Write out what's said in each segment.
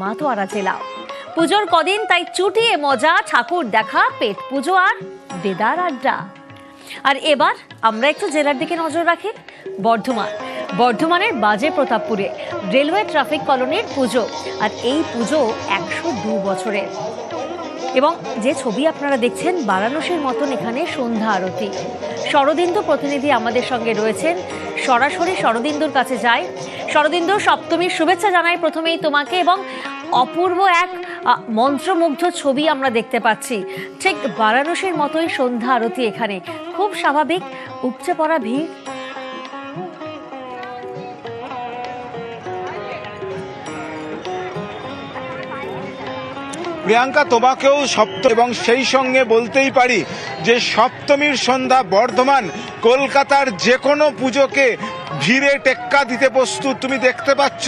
মাতোয়ারা জেলা। পুজোর কদিন তাই চুটিয়ে মজা, ঠাকুর দেখা, পেট পুজো আর বেদার আড্ডা। আর এবার আমরা একটু জেলার দিকে নজর রাখি, বর্ধমান। বর্ধমানের বাজে প্রতাপপুরে রেলওয়ে ট্রাফিক কলোনির পুজো, আর এই পুজো একশো দু বছরের। এবং যে ছবি আপনারা দেখছেন, বারাণসীর মতন এখানে সন্ধ্যা আরতি। শরদিন্দু প্রতিনিধি আমাদের সঙ্গে রয়েছেন। সরাসরি শরদিন্দুর কাছে যাই। শরদিন্দু, সপ্তমীর শুভেচ্ছা জানাই প্রথমেই তোমাকে এবং অপূর্ব এক মন্ত্রমুগ্ধ ছবি আমরা দেখতে পাচ্ছি। ঠিক বারাণসীর মতোই সন্ধ্যা আরতি এখানে। খুব স্বাভাবিক, উপচে পড়া ভিড় প্রিয়াঙ্কা, তোমাকেও সপ্ত এবং সেই সঙ্গে বলতেই পারি যে সপ্তমীর সন্ধ্যা বর্ধমান, কলকাতার যে কোনো পুজোকে ভিড়ে টেক্কা দিতে প্রস্তুত। তুমি দেখতে পাচ্ছ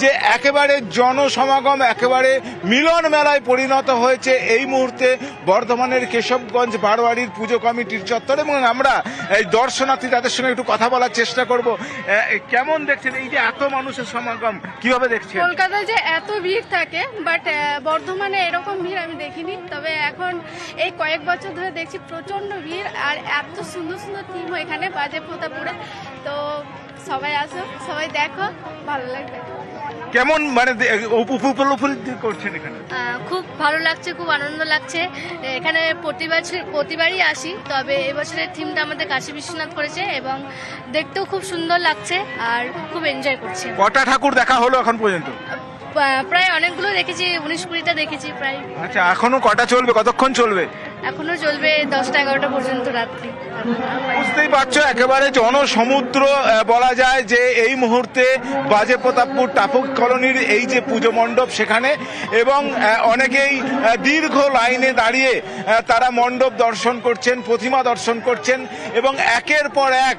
যে একেবারে জনসমাগম, একেবারে মিলন মেলায় পরিণত হয়েছে এই মুহূর্তে বর্ধমানের কেশবগঞ্জ বারোয়ারির পুজো কমিটির চত্বর এবং আমরা এই দর্শনার্থী তাদের সঙ্গে একটু কথা বলার চেষ্টা করব। কেমন দেখছেন এই যে এত মানুষের সমাগম, কীভাবে দেখছেন? কলকাতায় যে এত ভিড় থাকে বাট বর্ধমানে এরকম ভিড় আমি দেখিনি। তবে এখন এই কয়েক বছর ধরে দেখছি প্রচণ্ড ভিড় আর এত সুন্দর সুন্দর থিম এখানে বাজে প্রতাপুরে তো সবাই আসো সবাই দেখো ভালো লাগবে। কেমন মানে উপলব্ধি করছেন এখানে? খুব ভালো লাগছে খুব আনন্দ লাগছে। এখানে প্রতি বছর প্রতিবারই আসি তবে এবছরের থিমটা আমাদের কাশী বিশ্বনাথ করেছে এবং দেখতেও খুব সুন্দর লাগছে আর খুব এনজয় করছি কটা ঠাকুর দেখা হলো এখন পর্যন্ত? প্রায় অনেকগুলো দেখেছি উনিশ কুড়িটা দেখেছি প্রায়। আচ্ছা এখনও কটা চলবে? কতক্ষণ চলবে? এখনও চলবে দশটা এগারোটা পর্যন্ত রাত্রি। বুঝতেই পারছ একেবারে জনসমুদ্র বলা যায় যে এই মুহূর্তে বাজে প্রতাপপুর টাপুক কলোনির এই যে পুজো মণ্ডপ সেখানে এবং অনেকেই দীর্ঘ লাইনে দাঁড়িয়ে তারা মণ্ডপ দর্শন করছেন প্রতিমা দর্শন করছেন এবং একের পর এক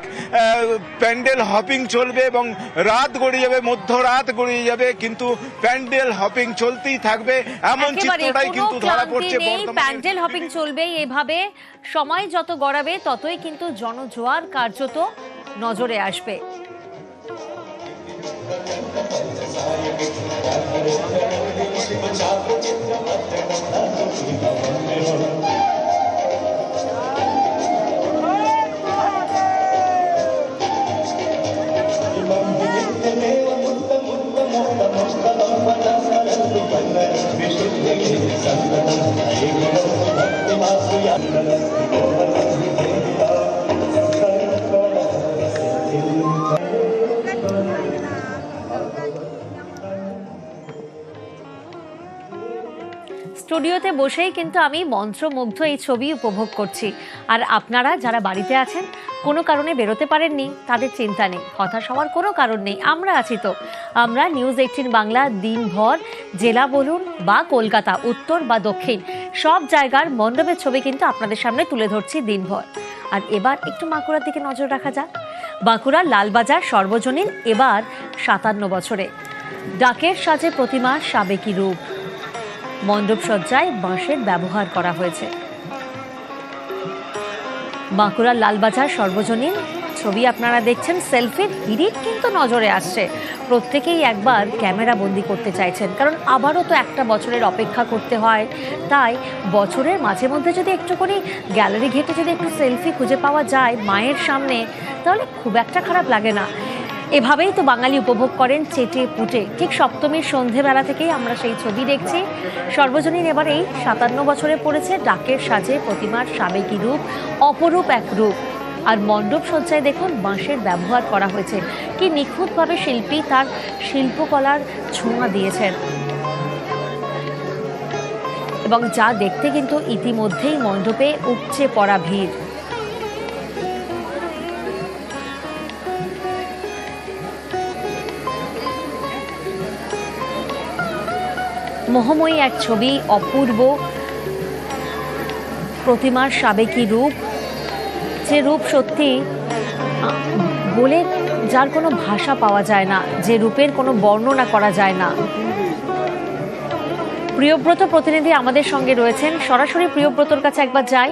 প্যান্ডেল হপিং চলবে এবং রাত গড়িয়ে যাবে মধ্যরাত গড়িয়ে যাবে কিন্তু প্যান্ডেল হপিং চলতেই থাকবে। এমন চিত্রটাই কিন্তু ধরা পড়ছে প্যান্ডেল হপিং চলবেই এভাবে সময় যত গড়াবে ততই কিন্তু জনজোয়ার কার্যত নজরে আসবে স্টুডিওতে বসেই কিন্তু আমি মন্ত্রমুগ্ধ এই ছবি উপভোগ করছি। আর আপনারা যারা বাড়িতে আছেন কোনো কারণে বেরোতে পারেননি, তাদের চিন্তা নেই, হতাশ হওয়ার কোনো কারণ নেই, আমরা আছি তো। আমরা নিউজ এইটিন বাংলা দিনভর জেলা বলুন বা কলকাতা, উত্তর বা দক্ষিণ, সব জায়গার মণ্ডপের ছবি কিন্তু আপনাদের সামনে তুলে ধরছি দিনভর। আর এবার একটু বাঁকুড়ার দিকে নজর রাখা যাক। বাঁকুড়ার লালবাজার সর্বজনীন এবার সাতান্ন বছরে। ডাকের সাজে প্রতিমা সাবেকি রূপ। মণ্ডপ সজ্জায় বাঁশের ব্যবহার করা হয়েছে। বাঁকুড়ার লালবাজার সর্বজনীন ছবি আপনারা দেখছেন সেলফির হিরিক কিন্তু নজরে আসছে। প্রত্যেকেই একবার ক্যামেরা বন্দি করতে চাইছেন, কারণ আবারও তো একটা বছরের অপেক্ষা করতে হয়। তাই বছরের মাঝে মধ্যে যদি একটুখানি গ্যালারি ঘেটে যদি একটু সেলফি খুঁজে পাওয়া যায় মায়ের সামনে, তাহলে খুব একটা খারাপ লাগে না। এভাবেই তো বাঙালি উপভোগ করেন চেটে পুটে। ঠিক সপ্তমীর সন্ধেবেলা থেকেই আমরা সেই ছবি দেখছি। সর্বজনীন এবার এই সাতান্ন বছরে পড়েছে ডাকের সাজে প্রতিমার সাবেকি রূপ, অপরূপ এক রূপ। আর মণ্ডপ সজ্জায় দেখুন বাঁশের ব্যবহার করা হয়েছে। কি নিখুঁতভাবে শিল্পী তার শিল্পকলার ছোঁয়া দিয়েছেন। এবং যা দেখতে কিন্তু ইতিমধ্যেই মণ্ডপে উপচে পড়া ভিড়। মোহময়ী এক ছবি, অপূর্ব প্রতিমার সাবেকি রূপ। যে রূপ সত্যি বলে যার কোনো ভাষা পাওয়া যায় না, যে রূপের কোনো বর্ণনা করা যায় না। প্রিয়ব্রত প্রতিনিধি আমাদের সঙ্গে রয়েছেন। সরাসরি প্রিয়ব্রতর কাছে একবার যাই।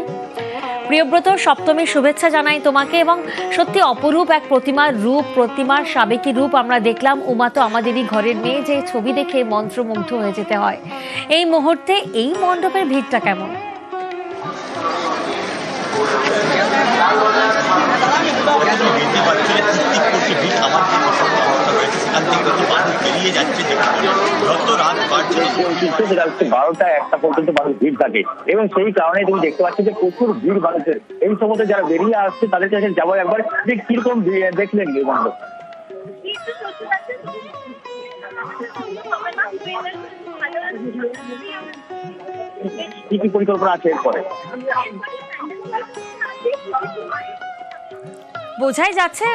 প্রিয়ব্রত, সপ্তমীর শুভেচ্ছা জানাই তোমাকে এবং সত্যি অপরূপ এক প্রতিমার রূপ, প্রতিমার সাবেকি রূপ আমরা দেখলাম। উমা তো আমাদেরই ঘরের মেয়ে, যে ছবি দেখে মন্ত্রমুগ্ধ হয়ে যেতে হয়। এই মুহূর্তে এই মণ্ডপের ভিড়টা কেমন? আমার কিন্তু মানুষ বেরিয়ে যাচ্ছে যত রাত বাড়ছে বারোটা একটা পর্যন্ত মানুষ ভিড় থাকে এবং সেই কারণে তুমি দেখতে পাচ্ছি যে প্রচুর ভিড় মানুষের এই সময় যারা বেরিয়ে আসছে, তাদের কাছে যাব একবার। যে কীরকম দেখলেন মণ্ডপ কি কি পরিকল্পনা আছে এরপরে? বোঝাই যাচ্ছে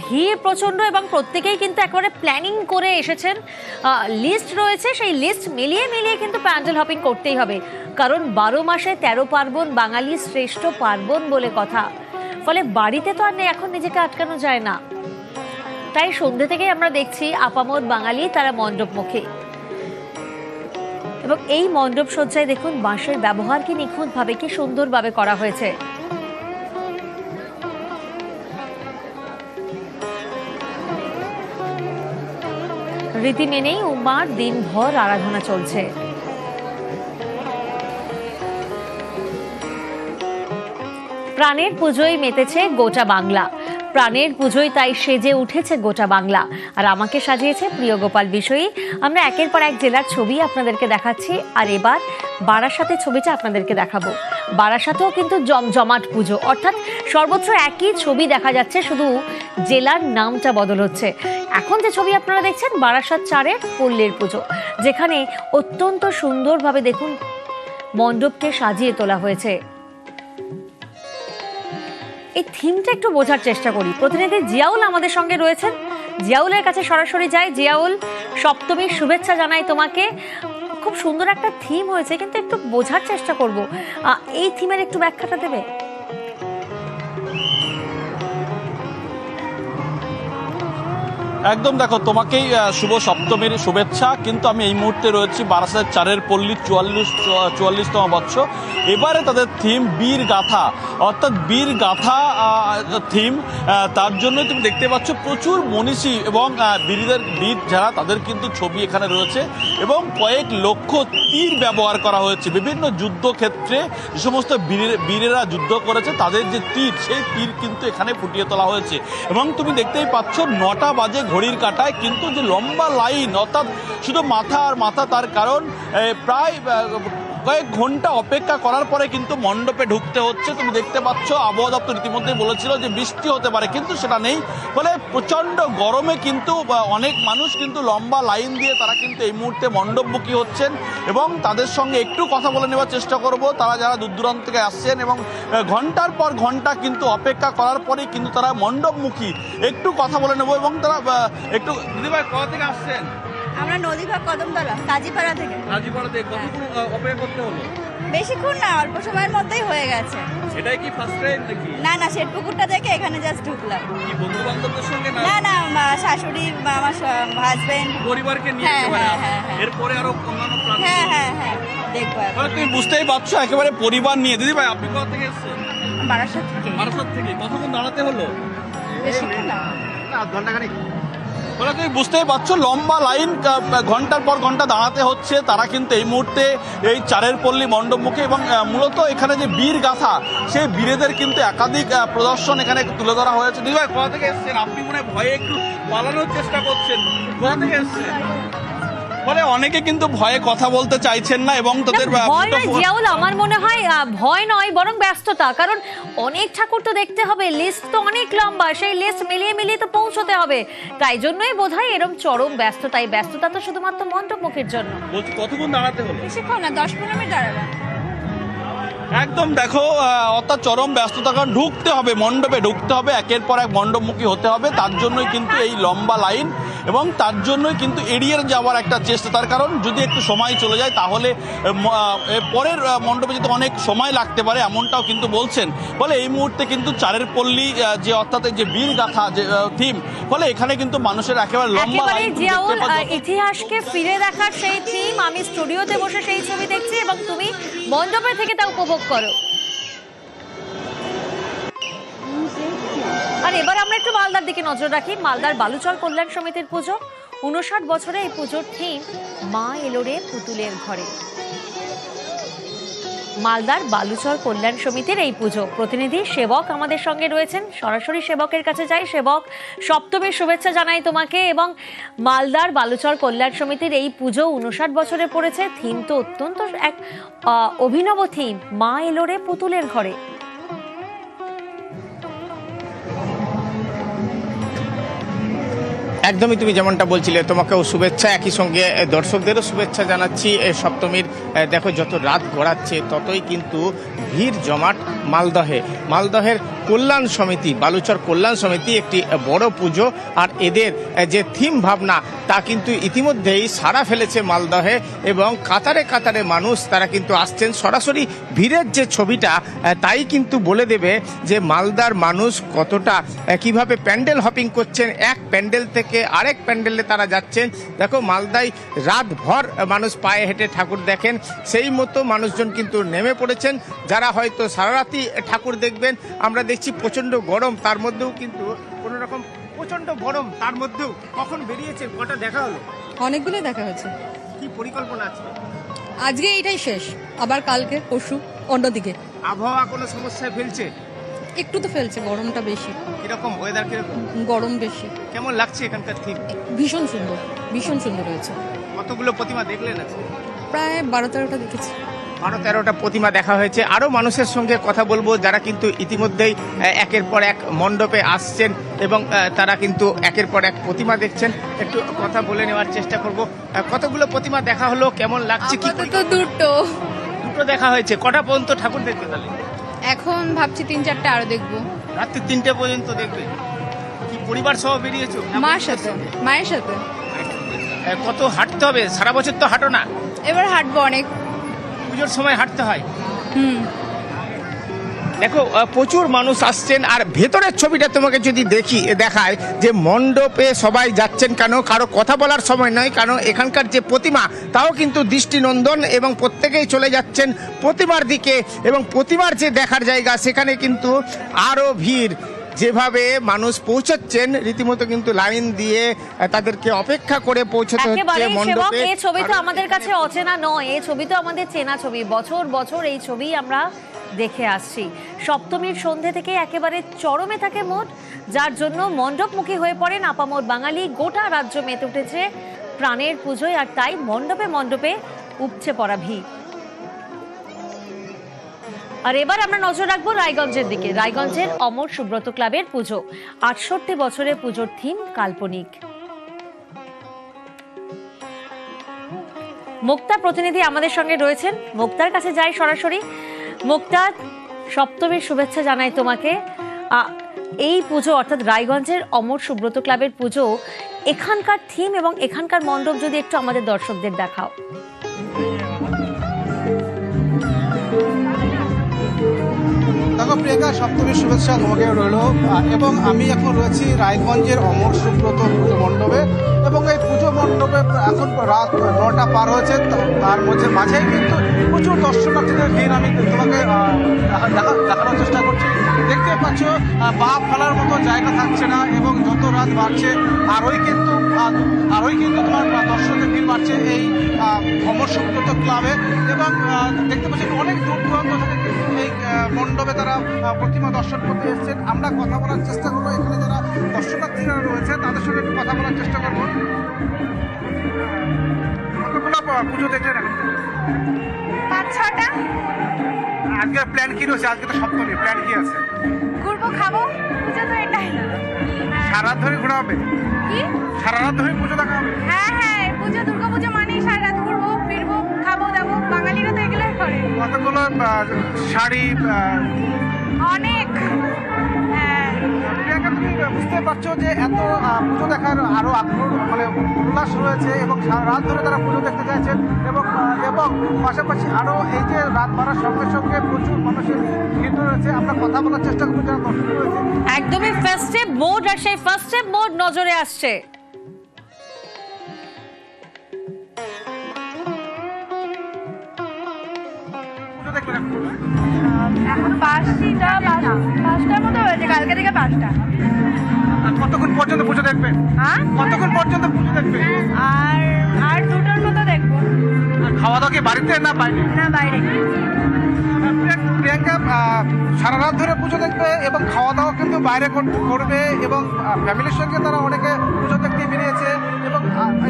ভিড় প্রচণ্ড এবং প্রত্যেকেই কিন্তু একেবারে প্ল্যানিং করে এসেছেন। লিস্ট রয়েছে, সেই লিস্ট মিলিয়ে মিলিয়ে কিন্তু প্যান্ডেল হপিং করতেই হবে। কারণ বারো মাসে তেরো পার্বণ, বাঙালি শ্রেষ্ঠ পার্বণ বলে কথা। ফলে বাড়িতে তো আর এখন নিজেকে আটকানো যায় না। তাই সন্ধ্যে থেকেই আমরা দেখছি আপামোদ বাঙালি তারা মণ্ডপমুখী। এবং এই মণ্ডপ সজ্জায় দেখুন, বাঁশের ব্যবহার কি নিখুঁতভাবে, কি সুন্দরভাবে করা হয়েছে। রীতি মেনেই উমার দিনভর আরাধনা চলছে। প্রাণের পুজোয় মেতেছে গোটা বাংলা। প্রাণের পুজোয় তাই সেজে উঠেছে গোটা বাংলা। আর আমাকে সাজিয়েছে প্রিয় গোপাল বিষয়ী আমরা একের পর এক জেলার ছবি আপনাদেরকে দেখাচ্ছি। আর এবার বারাসাতের ছবিটা আপনাদেরকে দেখাবো। বারাসাতেও কিন্তু জমজমাট পুজো। অর্থাৎ সর্বত্র একই ছবি দেখা যাচ্ছে, শুধু জেলার নামটা বদল হচ্ছে। এখন যে ছবি আপনারা দেখছেন, বারাসাত চারের পল্লীর পুজো। যেখানে অত্যন্ত সুন্দরভাবে দেখুন, মণ্ডপকে সাজিয়ে তোলা হয়েছে। এই থিমটা একটু বোঝার চেষ্টা করি। প্রতিনিধি জিয়াউল আমাদের সঙ্গে রয়েছেন। জিয়াউলের কাছে সরাসরি যাই। জিয়াউল, সপ্তমীর শুভেচ্ছা জানাই তোমাকে। খুব সুন্দর একটা থিম হয়েছে, কিন্তু একটু বোঝার চেষ্টা করব। এই থিমের একটু ব্যাখ্যাটা দেবে? একদম দেখো, তোমাকেই শুভ সপ্তমীর শুভেচ্ছা। কিন্তু আমি এই মুহূর্তে রয়েছি বারাসাত চারের পল্লী, চুয়াল্লিশ চুয়া- চুয়াল্লিশতম বৎসর এবারে তাদের থিম বীর গাথা। অর্থাৎ বীর গাথা থিম তার জন্য তুমি দেখতে পাচ্ছ প্রচুর মনীষী এবং বীরদের, বীর যারা, তাদের কিন্তু ছবি এখানে রয়েছে এবং কয়েক লক্ষ তীর ব্যবহার করা হয়েছে। বিভিন্ন যুদ্ধক্ষেত্রে যে সমস্ত বীরের, বীরেরা যুদ্ধ করেছে, তাদের যে তীর, সেই তীর কিন্তু এখানে ফুটিয়ে তোলা হয়েছে। এবং তুমি দেখতেই পাচ্ছ নটা বাজে ঘড়ির কাটায় কিন্তু যে লম্বা লাইন, অর্থাৎ শুধু মাথা আর মাথা তার কারণ প্রায় কয়েক ঘণ্টা অপেক্ষা করার পরে কিন্তু মণ্ডপে ঢুকতে হচ্ছে। তুমি দেখতে পাচ্ছ, আবহাওয়া দপ্তর ইতিমধ্যেই বলেছিল যে বৃষ্টি হতে পারে, কিন্তু সেটা নেই। ফলে প্রচণ্ড গরমে কিন্তু অনেক মানুষ কিন্তু লম্বা লাইন দিয়ে তারা কিন্তু এই মুহূর্তে মণ্ডপমুখী হচ্ছেন এবং তাদের সঙ্গে একটু কথা বলে নেওয়ার চেষ্টা করব। তারা যারা দূর দূরান্ত থেকে আসছেন এবং ঘণ্টার পর ঘণ্টা কিন্তু অপেক্ষা করার পরেই কিন্তু তারা মণ্ডপমুখী। একটু কথা বলে নেব এবং তারা একটু, দিদিভাই কোথা থেকে আসছেন? আমরা নদীভাগ কদমতলা কাজীপাড়া থেকে। রাজীপাড়া থেকে কতক্ষণ অপেক্ষা করতে হলো? বেশিক্ষণ না অল্প সময়ের মধ্যেই হয়ে গেছে। এটাই কি ফার্স্ট টাইম নাকি? না না শেটপুকুরটা থেকে এখানে জাস্ট ঢুকলাম। কি বন্ধু বান্ধবদের সঙ্গে না? না মা- শাশুড়ি বা আমার হাজবেন্ড পরিবারকে নিয়ে হ্যাঁ, একেবারে হ্যাঁ, হ্যাঁ, হ্যাঁ। এরপরে আরও অন্যান্য প্রাণ হ্যাঁ হ্যাঁ হ্যাঁ দেখব এখন। তাহলে তুমি বুঝতেই পারছ একেবারে পরিবার নিয়ে। দিদি ভাই আপনি কোথা থেকে এসেছেন? বারাসাত থেকে। বারাসাত থেকে। কতক্ষণ দাঁড়াতে হলো? বেশিক্ষণ না। তুমি বুঝতেই পারছ, লম্বা লাইন ঘণ্টার পর ঘণ্টা দাঁড়াতে হচ্ছে। তারা কিন্তু এই মুহূর্তে এই চারের পল্লী মণ্ডপ মুখে এবং মূলত এখানে যে বীর গাথা, সেই বীরেদের কিন্তু একাধিক প্রদর্শন এখানে তুলে ধরা হয়েছে। দিদি ভাই কোথা থেকে এসছেন? আপনি মনে ভয়ে একটু পালানোর চেষ্টা করছেন। কোথা থেকে এসেছেন? ফলে অনেকে কিন্তু ভয়ে কথা বলতে চাইছেন না এবং তাদের ভয় নয় জিয়াউল আমার মনে হয় ভয় নয় বরং ব্যস্ততা। কারণ অনেক ঠাকুর তো দেখতে হবে লিস্ট তো অনেক লম্বা সেই লিস্ট মিলিয়ে মিলিয়ে তো পৌঁছতে হবে। তাই জন্যই বোধ হয় এরম চরম ব্যস্ততা। এই ব্যস্ততা তো শুধুমাত্র মণ্ডপমুখীর জন্য। কতক্ষণ দাঁড়াতে হলো? বেশিক্ষণ না দশ পনেরো মিনিট দাঁড়ালাম একদম দেখো অর্থাৎ চরম ব্যস্ততা কারণ ঢুকতে হবে মণ্ডপে ঢুকতে হবে একের পর এক মণ্ডপমুখী হতে হবে। তার জন্যই কিন্তু এই লম্বা লাইন এবং তার জন্যই কিন্তু এড়িয়ে যাওয়ার একটা চেষ্টা। তার কারণ যদি একটু সময় চলে যায় তাহলে পরের মণ্ডপে যেতে অনেক সময় লাগতে পারে এমনটাও কিন্তু বলছেন। ফলে এই মুহূর্তে কিন্তু চারের পল্লী যে অর্থাৎ যে বীর গাথা যে থিম ফলে এখানে কিন্তু মানুষের একেবারে লম্বা ইতিহাসকে ফিরে দেখার সেই থিম আমি স্টুডিওতে বসে সেই ছবি দেখছি এবং তুমি মণ্ডপে থেকে তা উপভোগ করো। আর এবার আমরা একটু মালদার দিকে নজর রাখি। মালদার বালুচর কল্যাণ সমিতির পুজো। উনষাট বছরে এই পুজোর থিম মা এলোরে পুতুলের ঘরে। মালদার বালুচর কল্যাণ সমিতির এই পুজো। প্রতিনিধি সেবক আমাদের সঙ্গে রয়েছেন। সরাসরি সেবকের কাছে যাই। সেবক, সপ্তমীর শুভেচ্ছা জানাই তোমাকে এবং মালদার বালুচর কল্যাণ সমিতির এই পুজো উনষাট বছরে পড়েছে। থিম তো অত্যন্ত এক অভিনব থিম মা এলোরে পুতুলের ঘরে। একদমই তুমি যেমনটা বলছিলে, তোমাকেও শুভেচ্ছা একই সঙ্গে। দর্শকদেরও শুভেচ্ছা জানাচ্ছি। সপ্তমীর দেখো যত রাত গড়াচ্ছে, ততই কিন্তু ভিড় জমাট মালদহে। মালদহের কল্যাণ সমিতি, বালুচর কল্যাণ সমিতি একটি বড় পুজো, আর এদের যে থিম ভাবনা, তা কিন্তু ইতিমধ্যেই সারা ফেলেছে মালদহে এবং কাতারে কাতারে মানুষ তারা কিন্তু আসছেন। সরাসরি ভিড়ের যে ছবিটা তাই কিন্তু বলে দেবে যে মালদার মানুষ কতটা কীভাবে প্যান্ডেল হপিং করছেন। এক প্যান্ডেল থেকে আরেক প্যান্ডেলে তারা যাচ্ছেন। দেখো মালদায় রাতভর মানুষ পায়ে হেঁটে ঠাকুর দেখেন। সেই মতো মানুষজন কিন্তু নেমে পড়েছেন। যারা হয়তো সারা রাতি ঠাকুর দেখবেন আমরা দেখছি প্রচণ্ড গরম। তার মধ্যেও কিন্তু কোনো রকম প্রচণ্ড গরম। তার মধ্যেও কখন বেরিয়েছে কটা দেখা হলো? অনেকগুলো দেখা হয়েছে। কি পরিকল্পনা আছে? আজকে এইটাই শেষ। আবার কালকে পরশু অন্যদিকে আবহাওয়া কোনো সমস্যায় ফেলছে? একটু তো ফেলছে গরমটা বেশি। কীরকম ওয়েদার কীরকম? গরম বেশি। কেমন লাগছে এখানকার থিম ভীষণ সুন্দর ভীষণ সুন্দর হয়েছে। কতগুলো প্রতিমা দেখলেন আজকে? প্রায় বারো তেরোটা দেখেছি। বারো তেরোটা প্রতিমা দেখা হয়েছে। আরও মানুষের সঙ্গে কথা বলব যারা কিন্তু ইতিমধ্যেই একের পর এক মণ্ডপে আসছেন এবং তারা কিন্তু একের পর এক প্রতিমা দেখছেন। একটু কথা বলে নেওয়ার চেষ্টা করব। কতগুলো প্রতিমা দেখা হলো? কেমন লাগছে? কি দুটো। দুটো দেখা হয়েছে। কটা পর্যন্ত ঠাকুর দেখবে তাহলে? এখন ভাবছি তিন চারটে আরও দেখব। রাত্রি তিনটে পর্যন্ত দেখবে। কি পরিবার সহ বেরিয়েছো? মায়ের মার সাথে মায়ের সাথে। কত হাঁটতে হবে? সারা বছর তো হাঁটো না। এবার হাঁটবো অনেক। পুজোর সময় হাঁটতে হয়। হুম। দেখো প্রচুর মানুষ আসছেন আর ভেতরের ছবিটা তোমাকে যদি দেখি এ দেখায় যে মণ্ডপে সবাই যাচ্ছেন কেন কারও কথা বলার সময় নয় কারণ এখানকার যে প্রতিমা তাও কিন্তু দৃষ্টিনন্দন এবং প্রত্যেকেই চলে যাচ্ছেন প্রতিমার দিকে এবং প্রতিমার যে দেখার জায়গা সেখানে কিন্তু আরও ভিড়। যেভাবে মানুষ পৌঁছাচ্ছেন রীতিমতো কিন্তু লাইন দিয়ে তাদেরকে অপেক্ষা করে পৌঁছতে হচ্ছে মণ্ডপে। এই ছবি তো আমাদের কাছে অচেনা নয় এই ছবি তো আমাদের চেনা ছবি। বছর বছর এই ছবি আমরা দেখে আসছি। সপ্তমীর সন্ধে থেকে একেবারে চরমে থাকে মোট, যার জন্য মণ্ডপমুখী হয়ে পড়েন আপামর বাঙালি। গোটা রাজ্য মেতে উঠেছে প্রাণের পুজোয় আর তাই মণ্ডপে মণ্ডপে উপচে পড়া ভিড়। আর এবার আমরা নজর রাখব রায়গঞ্জের দিকে। রায়গঞ্জের অমর সুব্রত ক্লাবের পুজো, আটষট্টি বছরের পুজোর থিম কাল্পনিক। মুক্তা প্রতিনিধি আমাদের সঙ্গে রয়েছেন। মুক্তার কাছে যাই সরাসরি। মুক্তা সপ্তমীর শুভেচ্ছা জানাই তোমাকে। এই পুজো, অর্থাৎ রায়গঞ্জের অমর সুব্রত ক্লাবের পুজো, এখানকার থিম এবং এখানকার মণ্ডপ যদি একটু আমাদের দর্শকদের দেখাও। দেখো, প্রিয়াঙ্কা, সপ্তমীর শুভেচ্ছা তোমাকে রইল। এবং আমি এখন রয়েছি রায়গঞ্জের অমর সুব্রত পুজো মণ্ডপে। এবং এই পুজো মণ্ডপে এখন রাত নটা পার হয়েছে তার মধ্যে মাঝেই কিন্তু প্রচুর দিন আমি তোমাকে দেখানোর চেষ্টা করছি দেখতে পাচ্ছ পা ফেলার মতো জায়গা থাকছে না এবং যত রাত বাড়ছে আরোই কিন্তু আরোই কিন্তু তোমার আহ, দর্শকদের ভিড় বাড়ছে এই অমর সুব্রত ক্লাবে এবং দেখতে পাচ্ছি অনেক দূর দূরান্ত থেকে এই মণ্ডপে তারা প্রতিমা দর্শন করতে এসেছেন আমরা কথা বলার চেষ্টা করব এখানে যারা দর্শনার্থীরা রয়েছে তাদের সঙ্গে একটু কথা বলার চেষ্টা করব পুজো দেখলেন এখন? পাঁচ ছটা? আজকের প্ল্যান কি রয়েছে? আজকে তো সপ্তমী প্ল্যান কি আছে? ঘুরবো খাব পুজো তো এটাই। সারা রাত ধরে ঘোরা হবে? কি? সারা রাত ধরে পুজো দেখা হবে? হ্যাঁ হ্যাঁ পুজো দুর্গা পুজো মানেই সারা রাত ঘুরবো ফিরবো খাব দাবো। বাঙালিরা তো এগুলোই করে। কতগুলো শাড়ি অনেক। হ্যাঁ। তুমি বুঝতে পারছ যে এত পুজো দেখার আরও আগ্রহ মানে উল্লাস রয়েছে এবং সারা রাত ধরে তারা পুজো দেখতে চাইছেন এবং এবং পাশাপাশি আরও এই যে রাত বাড়ার সঙ্গে সঙ্গে প্রচুর মানুষের ভিড় রয়েছে। আমরা কথা বলার চেষ্টা করব যারা দর্শক রয়েছে একদমই ফেস্টিভ মোড আর সেই ফেস্টিভ মোড নজরে আসছে। এখন? পাঁচটা পাঁচটার মতো হয়েছে কালকে থেকে পাঁচটা। কতক্ষণ পর্যন্ত পুজো দেখবেন? হ্যাঁ? কতক্ষণ পর্যন্ত পুজো দেখবেন? আর খাওয়া দাওয়া কি বাড়িতে না বাইরে? না বাইরে। প্রিয়াঙ্কা সারা রাত ধরে পুজো দেখবে এবং খাওয়া দাওয়া কিন্তু বাইরে কর- করবে এবং ফ্যামিলির সঙ্গে তারা অনেকে পুজো দেখতে বেরিয়েছে এবং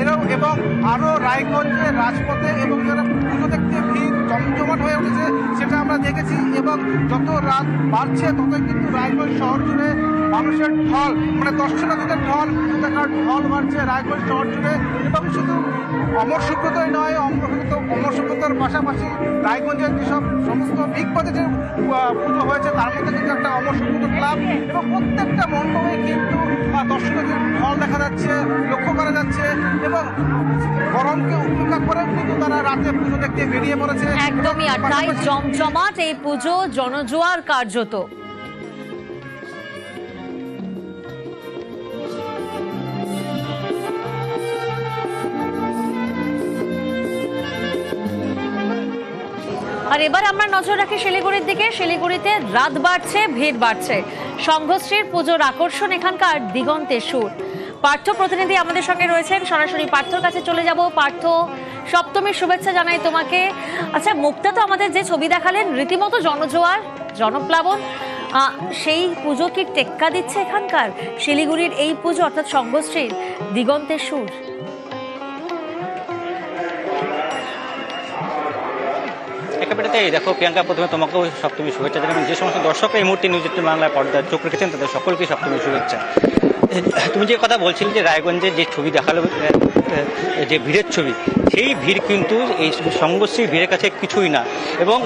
এরাও এবং আরও রায়গঞ্জে রাজপথে এবং যারা পুজো দেখতে ভিড় জমজমাট হয়ে উঠেছে সেটা আমরা দেখেছি এবং যত রাত বাড়ছে ততই কিন্তু রায়গঞ্জ শহর জুড়ে মানুষের ঢল মানে দর্শনার্থীদের ঢল দেখার ঢল বাড়ছে রায়গঞ্জ শহর জুড়ে। এবং শুধু অমর সুব্রতই নয় অমরসুব্রত অমর সুব্রতর পাশাপাশি রায়গঞ্জের যেসব সমস্ত বিগ যে পুজো হয়েছে তার মধ্যে কিন্তু একটা অমর সুব্রত ক্লাব। এবং প্রত্যেকটা মণ্ডপে কিন্তু দর্শনার্থীর ঢল দেখা যাচ্ছে লক্ষ্য করা যাচ্ছে। এবং গরমকে উপেক্ষা করেও কিন্তু তারা রাতে পুজো দেখতে বেরিয়ে পড়েছে। একদমই আর তাই জমজমাট এই পুজো জনজোয়ার কার্যত। আর এবার আমরা নজর রাখি শিলিগুড়ির দিকে। শিলিগুড়িতে রাত বাড়ছে, ভিড় বাড়ছে। সংঘশ্রীর পুজোর আকর্ষণ এখানকার দিগন্তের সুর। পার্থ প্রতিনিধি আমাদের সঙ্গে রয়েছেন। সরাসরি পার্থর কাছে চলে যাব। পার্থ, সপ্তমীর শুভেচ্ছা জানাই তোমাকে। আচ্ছা মুক্তা তো আমাদের যে ছবি দেখালেন, রীতিমতো জনজোয়ার, জনপ্লাবন সেই পুজো কি টেক্কা দিচ্ছে এখানকার? শিলিগুড়ির এই পুজো অর্থাৎ সংঘশ্রীর দিগন্তের সুর। একেবারে এই দেখো প্রিয়াঙ্কা, প্রথমে তোমাকেও সপ্তমী শুভেচ্ছা জানাবেন। যে সমস্ত দর্শক এই মুহূর্তে নিউজ বাংলায় পর্দায় চোখ রেখেছেন, তাদের সকলকে সপ্তমী শুভেচ্ছা। তুমি যে কথা বলছিলে যে রায়গঞ্জের যে ছবি দেখাল যে ভিড়ের ছবি, সেই ভিড় কিন্তু এই সংঘর্ষের ভিড়ের কাছে কিছুই না। এবং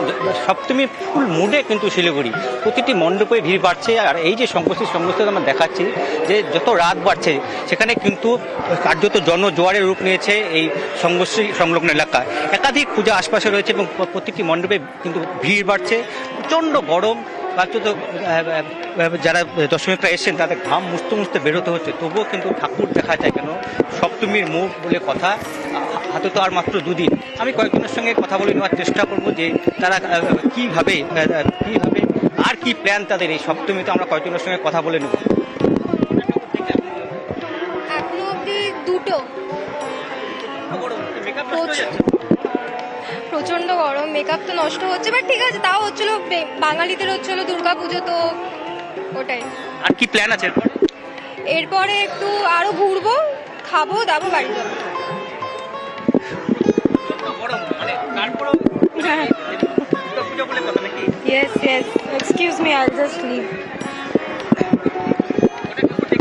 সপ্তমী ফুল মুডে কিন্তু শিলিগুড়ি। প্রতিটি মণ্ডপে ভিড় বাড়ছে, আর এই যে সংঘর্ষের সংঘর্ষ আমরা দেখাচ্ছি যে যত রাত বাড়ছে, সেখানে কিন্তু কার্যত জনজোয়ারের রূপ নিয়েছে এই সংঘর্ষী সংলগ্ন এলাকা। একাধিক পূজা আশপাশে রয়েছে এবং প্রতিটি মণ্ডপে কিন্তু ভিড় বাড়ছে। প্রচণ্ড গরম কার্যত যারা দর্শনার্থীরা এসেছেন তাদের ঘাম মুছতে মুছতে বেরোতে হচ্ছে। তবুও কিন্তু ঠাকুর দেখা যায় কেন? সপ্তমীর মুখ বলে কথা হাতে তো আর মাত্র দুদিন। আমি কয়েকজনের সঙ্গে কথা বলে নেওয়ার চেষ্টা করব যে তারা কীভাবে কীভাবে আর কি প্ল্যান তাদের এই সপ্তমীতে আমরা কয়েকজনের সঙ্গে কথা বলে নেব। দুটো। প্রচণ্ড গরম মেকআপ তো নষ্ট হচ্ছে বাট ঠিক আছে তাও হচ্ছিল বাঙালিদের হচ্ছিল দুর্গা পুজো তো ওটাই। আর কি প্ল্যান আছে এরপর? এরপরে একটু আরও ঘুরবো খাব দাবো বাড়ি যাব।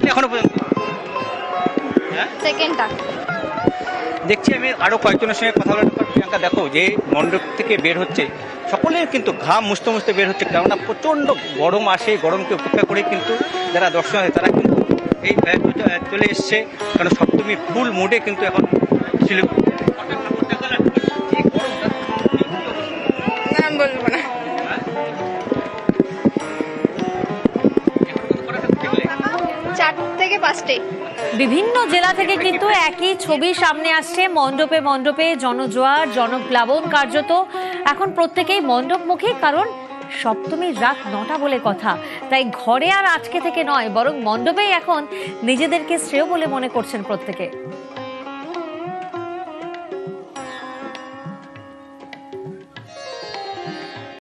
এখনও পর্যন্ত সেকেন্ডটা দেখছি আমি আরও কয়েকজনের সঙ্গে কথা বলার প্রিয়াঙ্কা দেখো, যে মণ্ডপ থেকে বের হচ্ছে, সকলের কিন্তু ঘাম মুছতে মুছতে বের হচ্ছে, কেননা প্রচণ্ড গরম আসে, গরমকে উপেক্ষা করে কিন্তু যারা দর্শন দর্শনার্থী তারা কিন্তু এই চলে এসছে। কারণ সপ্তমী ফুল মোডে কিন্তু এখন শিলিগুড়ি পাঁচটে বিভিন্ন জেলা থেকে কিন্তু একই ছবি সামনে আসছে। মণ্ডপে মণ্ডপে জনজোয়ার, জনপ্লাবন কার্যত এখন প্রত্যেকেই মণ্ডপমুখী, কারণ সপ্তমীর রাত নটা বলে কথা। তাই ঘরে আর আজকে থেকে নয়, বরং মণ্ডপেই এখন নিজেদেরকে শ্রেয় বলে মনে করছেন প্রত্যেকে।